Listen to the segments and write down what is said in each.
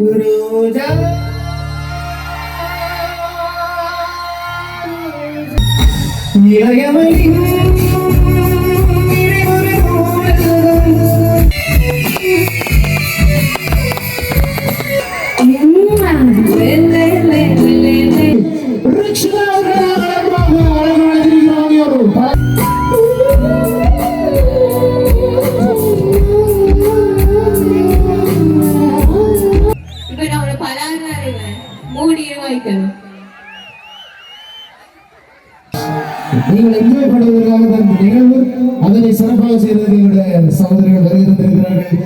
부르자 Yeah, yeah, yeah. பலாங்காருங்க மூடி நீங்கள் enjoy பண்ணுவதற்காக தான் இந்த நிகழ்வு அதனை சிறப்பாக செய்தது எங்களுடைய சகோதரிகள் வருகை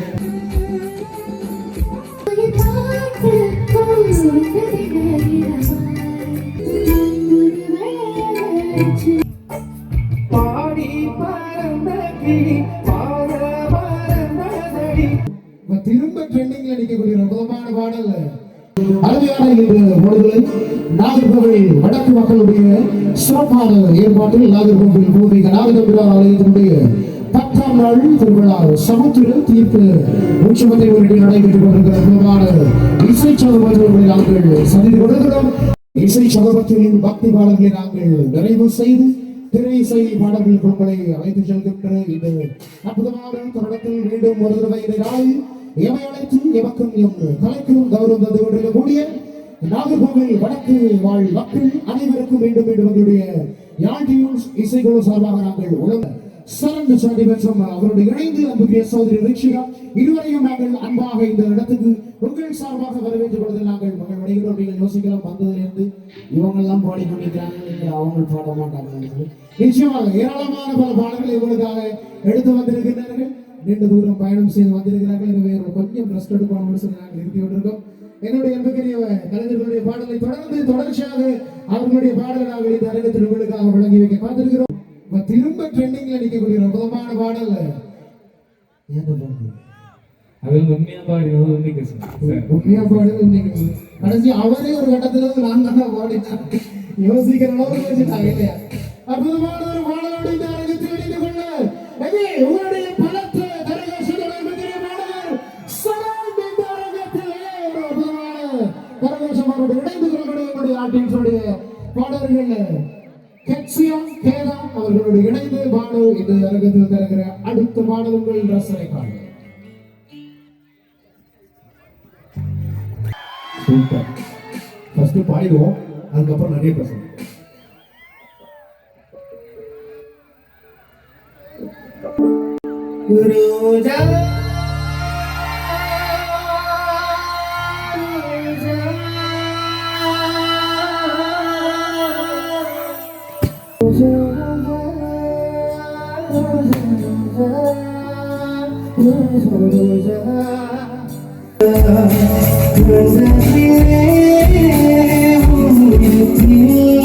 திரும்ப ட்ரெண்டிங்ல நிற்கக்கூடிய ஒரு அற்புதமான பாடல் அருமையான இந்த நாகர்கோவில் வடக்கு மக்களுடைய சிறப்பான ஏற்பாட்டில் நாகர்கோவில் பூர்வீக நாகதம்பிரார் ஆலயத்தினுடைய பத்தாம் நாள் திருவிழா சமுத்திர தீர்ப்பு உற்சவத்தை முன்னிட்டு நடைபெற்றுக் கொண்டிருக்கிற அற்புதமான இசை சகோதரர்களை நாங்கள் சந்தித்துக் கொண்டிருக்கிறோம். இசை சகோதரத்தின் பக்தி பாடல்களை நாங்கள் நிறைவு செய்து திரை இசை பாடல்கள் குழுக்களை அழைத்து செல்கின்ற இந்த அற்புதமான தருணத்தில் மீண்டும் ஒரு தடவை இதை நாளில் எவை அழைத்தும் எமக்கும் எம் கலைக்கும் கௌரவம் தந்து கொண்டிருக்கக்கூடிய நாகர்கோவில் வடக்கு வாழ் மக்கள் அனைவருக்கும் மீண்டும் மீண்டும் எங்களுடைய யாழ் இசைக்குழு சார்பாக நாங்கள் உலக சரண்டு சாதி மற்றும் அவருடைய இணைந்து அன்புக்குரிய சகோதரி ரிக்ஷிகா இருவரையும் நாங்கள் அன்பாக இந்த இடத்துக்கு உங்கள் சார்பாக வரவேற்றுக் கொள்வதில் நாங்கள் மகள் அடைகிறோம் நீங்கள் யோசிக்கலாம் வந்ததிலிருந்து இவங்கெல்லாம் பாடிக்கொண்டிருக்கிறாங்க நீங்கள் அவங்க பாட மாட்டாங்க நிச்சயமாக ஏராளமான பல பாடல்கள் இவங்களுக்காக எடுத்து வந்திருக்கிறார்கள் நீண்ட தூரம் பயணம் செய்து வந்திருக்கிறார்கள். எனவே கொஞ்சம் ரெஸ்ட் எடுக்கணும்னு சொல்லி நாங்கள் நிறுத்தி விட்டுருக்கோம் என்னுடைய அன்புக்குரிய கலைஞர்களுடைய பாடலை தொடர்ந்து தொடர்ச்சியாக அவர்களுடைய பாடலை நாங்கள் இந்த அரங்கத்தில் உங்களுக்காக வழங்கி வைக்க காத்திருக்கிறோம். இப்ப திரும்ப ட்ரெண்டிங்ல நிக்கக்கூடிய ஒரு அற்புதமான பாடல் உண்மையா கடைசி அவரே ஒரு கட்டத்துல நான் தான் பாடினேன். யோசிக்கிற அளவுக்கு வச்சுட்டாங்க இல்லையா? அற்புதமான ஒரு பாடலோடு இந்த அரங்கத்தில் இணைந்து கொள்ள பாடல்கள் கெட்சியம் கேதாம் அவர்களோடு இணைந்து பாடல் இந்த அரங்கத்தில் தருகிற அடுத்த பாடல்கள் ரசனை பாடல். சூப்பர். ஃபர்ஸ்ட் பாடிடுவோம் அதுக்கப்புறம் நிறைய பேசணும் ரோஜா Thank you.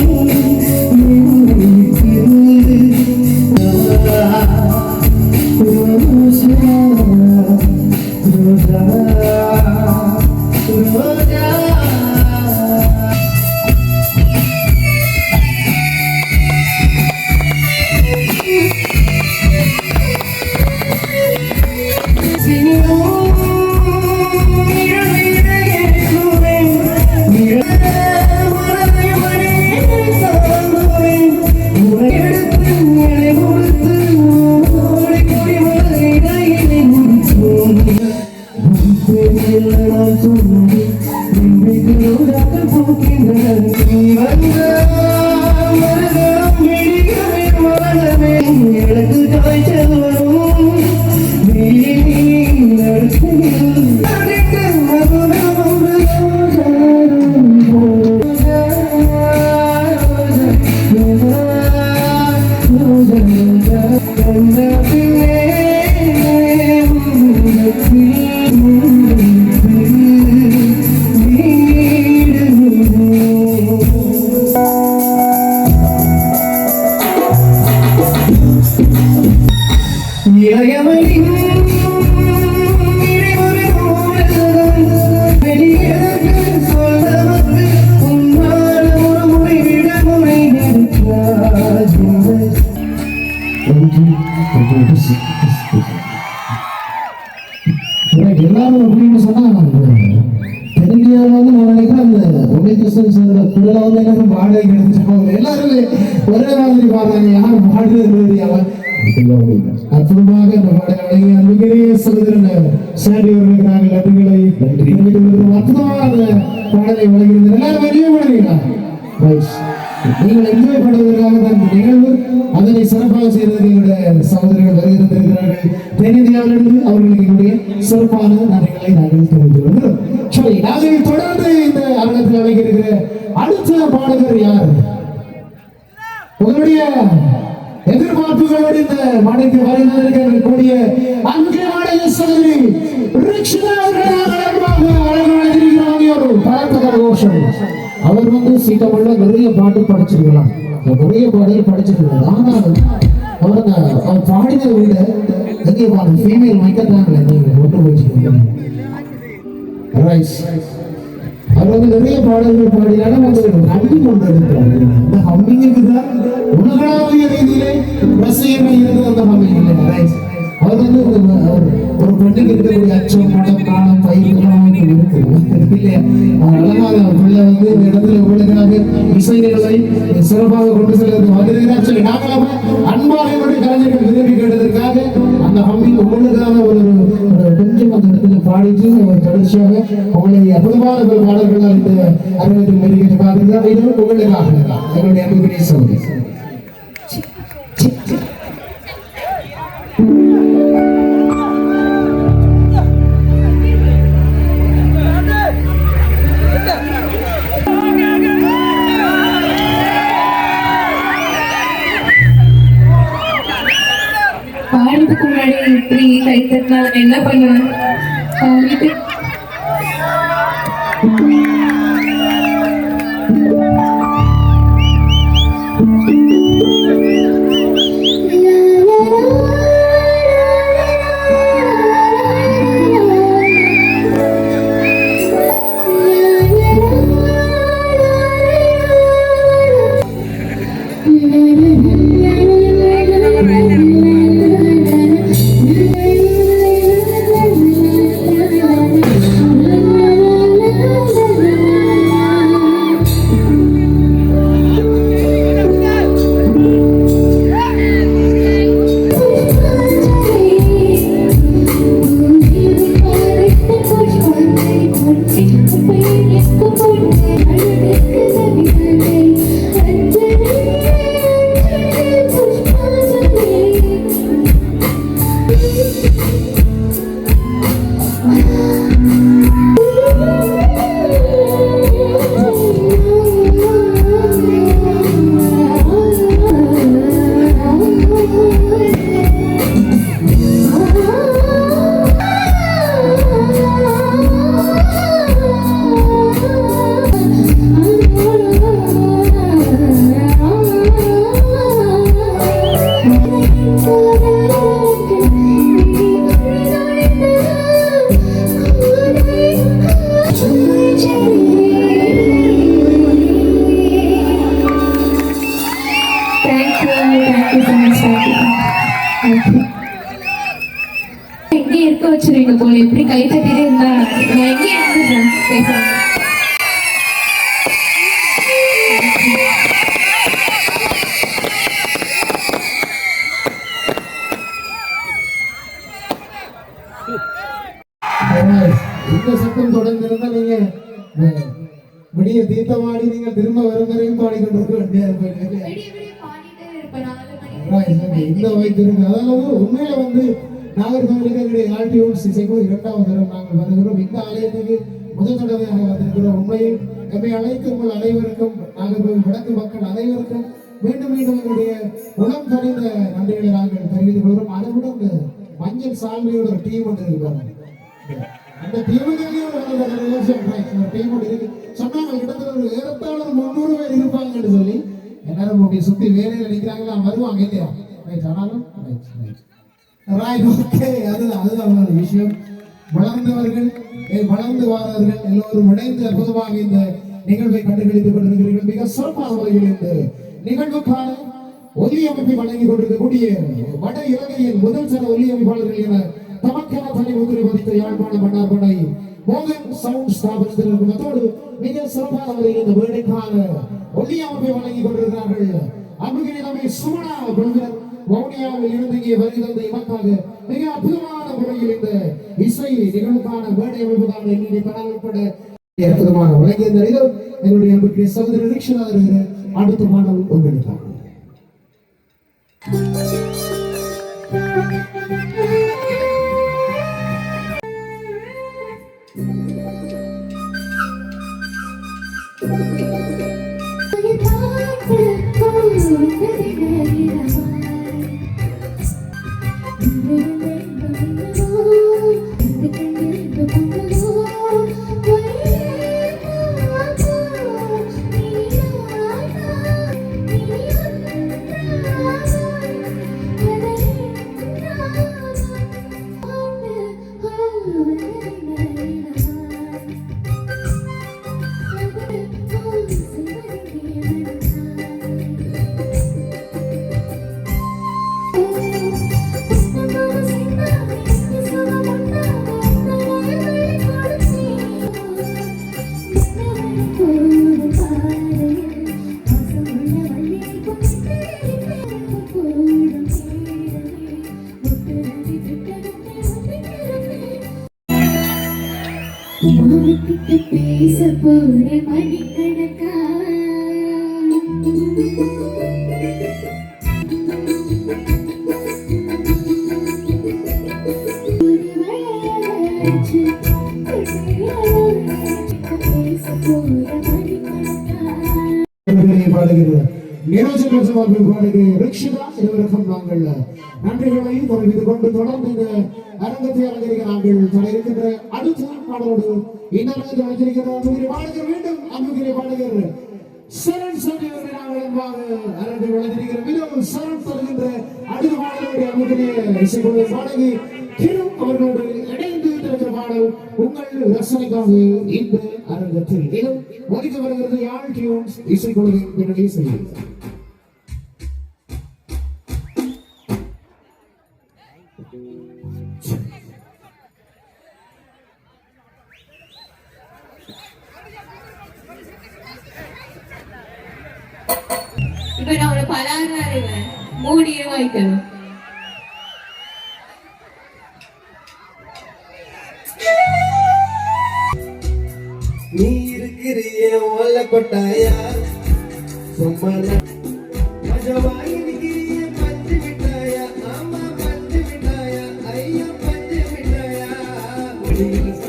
எல்லாரும் அப்படின்னு சொன்னா உன்னிகிருஷ்ணன் சொல்ற குரல வந்து எல்லாரும் வாடகை எடுத்துட்டு போகுது. எல்லாருமே ஒரே மாதிரி பாடுறாங்க. யார் பாடுறது தெரியாம அற்புதமாக அந்த பாடல் அன்புக்குரிய சகோதரன் சாண்டி அவர்களுக்கு நன்றிகளை அற்புதமாக அந்த பாடலை எல்லாரும் வெளியே நீங்கள் என்ஜாய் பண்ணுவதற்காக தான் நிகழ்வு. அதனை சிறப்பாக செய்வதற்கு எங்களுடைய சகோதரர்கள் நினைவியாளர்கள் தென்னிந்தியாவிலிருந்து அவர்களுக்கு எங்களுடைய சிறப்பான நன்றிகளை நாங்கள் தெரிந்து கொள்கிறோம் சரி நாங்கள் தொடர்ந்து இந்த அரங்கத்தில் அமைக்கிருக்கிற அடுத்த பாடகர் யார்? உங்களுடைய எதிர்பார்ப்புகளோடு இந்த மனைக்கு வருகிறதற்கக்கூடிய அன்பியமான சகோதரி ரிக்ஷிதா அவர் வந்து சீக்கிரமுள்ள நிறைய பாட்டு படிச்சிருக்கலாம். நிறைய பாடல் படிச்சிருக்கலாம். ஆனாலும் அவர் அவன் பாடினதை விட எங்கே பாடு ஃபீமேல் மைக்கத்தாங்களே ரைஸ் அவர் வந்து நிறைய பாடல்கள் பாடினாலும் வந்து ஹம்மிங் கொண்டு இருக்கிறார் இந்த ஹம்மிங்குக்கு தான் உலகளாவிய ரீதியிலே ரசிகர்கள் இருந்தது அந்த ஹம்மிங் இல்லை ரைஸ் அவர் வந்து ஒரு ஒரு- ஒரு பெண்ணுக்கு இருக்கக்கூடிய அச்சம் மனம் நாணம் பயிர் இருக்கு இல்லையா அழகாக பிள்ளை வந்து இந்த இடத்துல உங்களுக்காக சிறப்பாக கொண்டு செல்வது வந்திருக்கிறார் சொல்லி நாங்கள் அன்பாக என்னுடைய கலைஞர்கள் விரும்பி கேட்டதற்காக அந்த ஹம்மிங் உங்களுக்காக ஒரு கொஞ்சம் அந்த இடத்துல பாடிட்டு ஒரு தொடர்ச்சியாக உங்களை அற்புதமான ஒரு பாடல்களால் இந்த அறிவத்தில் வருகின்ற காத்திருந்தார் உங்களுக்காக எங்களுடைய அன்புக்குரிய சோதனை முன்னாடி இப்படி கை தட்டினா என்ன பண்ணுவேன்? தேங்க்யூ ஸோ மச் தேங்க்யூ எங்கே இருக்க வச்சிருவீங்க போல எப்படி கை தட்டிட்டே இருந்தா? நான் எங்கே இந்த சத்தம் இருந்தா நீங்க அஹ், விடிய தீர்த்தமாடி நீங்க திரும்ப வரும் வரையும் பாடிக்கொண்டு வேண்டியா இருப்பீங்க இல்லையா? விடிய விடிய அதாவது உண்மையில வந்து நாகர்கோவிலுக்கு எங்களுடைய ஆல்டியூட்ஸ் இசைக்கும் இரண்டாவது தரம் நாங்கள் வருகிறோம். இந்த ஆலயத்துக்கு முதல் தடவையாக வந்திருக்கிறோம். உண்மையில் எம்மை அழைத்து உங்கள் அனைவருக்கும் நாகர்கோவில் வடக்கு மக்கள் அனைவருக்கும் மீண்டும் மீண்டும் எங்களுடைய உளம் கணிந்த நன்றிகளை நாங்கள் தெரிவித்துக் கொள்கிறோம். அதை விட இந்த மஞ்சள் சால்வையோட ஒரு டீம் ஒன்று இருக்கிறாங்க அந்த டீமுக்கு ஒரு டீம் ஒன்று இருக்கு. சொன்னாங்க கிட்டத்தட்ட ஒரு ஏறத்தாழ ஒரு முந்நூறு பேர் இருப்பாங்கன்னு சொல்லி எல்லாரும் உங்களை சுத்தி வேலையில் நிற்கிறாங்களா வருவாங்க இல்லையா? ரைட் ஆனாலும் ரைட் ஓகே அதுதான் அதுதான் ஒரு விஷயம். வளர்ந்தவர்கள் வளர்ந்து வாரர்கள் எல்லோரும் இணைந்து அற்புதமாக இந்த நிகழ்வை கண்டுபிடித்துக் கொண்டிருக்கிறீர்கள். மிக சிறப்பான முறையில் இந்த நிகழ்வுக்கான ஒலி அமைப்பை வழங்கி கொண்டிருக்கக்கூடிய வட இலங்கையின் முதல் சன ஒலி அமைப்பாளர்கள் என தமக்கென தனி முத்திரை பதித்த யாழ்ப்பாண மன்னார்படை மோகன் சவுண்ட் ஸ்தாபனத்தில் இருக்கும் மிக சிறப்பான முறையில் இந்த வேலைக்கான ஒளி அமைப்பை வழங்கிக் கொண்டிருக்கிறார்கள். அன்புகிரி நம்மை சுமணா குழுவினர் வவுனியாவில் இருந்து இங்கே வருகை தந்த இவக்காக மிக அற்புதமான முறையில் இந்த இசை நிகழ்வுக்கான மேடை அமைப்புக்கான எங்களுடைய படம் உட்பட அற்புதமான வழங்கிய இந்த எங்களுடைய அன்புக்குரிய சகோதரர் ரிக்ஷனா இருக்கிற அடுத்த பாடல் உங்களுக்கு So it really, really, tudo. அவர்களை பாடுகிறது நிரோஜன அவர்கள் பாடுகிற ரிக்ஷிதா இருவருக்கும் நாங்கள் நன்றிகளை தெரிவித்துக் கொண்டு தொடர்ந்து இந்த அரங்கத்தை அலங்கரிக்க நாங்கள் தர இருக்கின்ற அடுத்த பாடலோடு இன்னொரு வைத்திருக்கிற பாடுகிற வேண்டும் அன்புகளை பாடுகிற சரண் சொல்லி நாங்கள் அன்பாக அரங்கை வளர்த்திருக்கிற மிகவும் சரண் தருகின்ற அடுத்த பாடலோடு அன்புகளை இசைக்குழு பாடகி கிரும் அவர்களோடு இணைந்து பாடல் உங்கள் ரசனைக்காக இந்த அரங்கத்தில். இன்னும் ஒலிக்க வருகிறது. யாழ் டியூன்ஸ் இசைக்குழுவின் பின்னணி செய்யும் இப்ப நான் ஒரு பலாறு மூடி வைக்கணும் Thank you.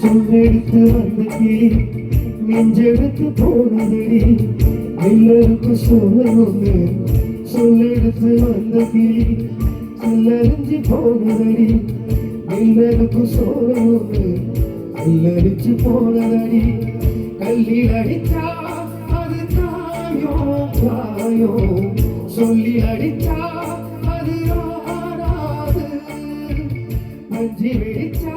சொல்லெடுத்து வந்துட்டி நெஞ்செடுத்து போனதடி எல்லாருக்கு சொல்லணும்னு சொல்லெடுத்து வந்த சொல்லறிஞ்சு போனதடி எல்லாருக்கு சொல்லணும்னு சொல்லடிச்சு போனதடி கல்லில் அடித்தா அது தாயோ தாயோ சொல்லி அடித்தா அது ஆடாது நஞ்சி வெடிச்சா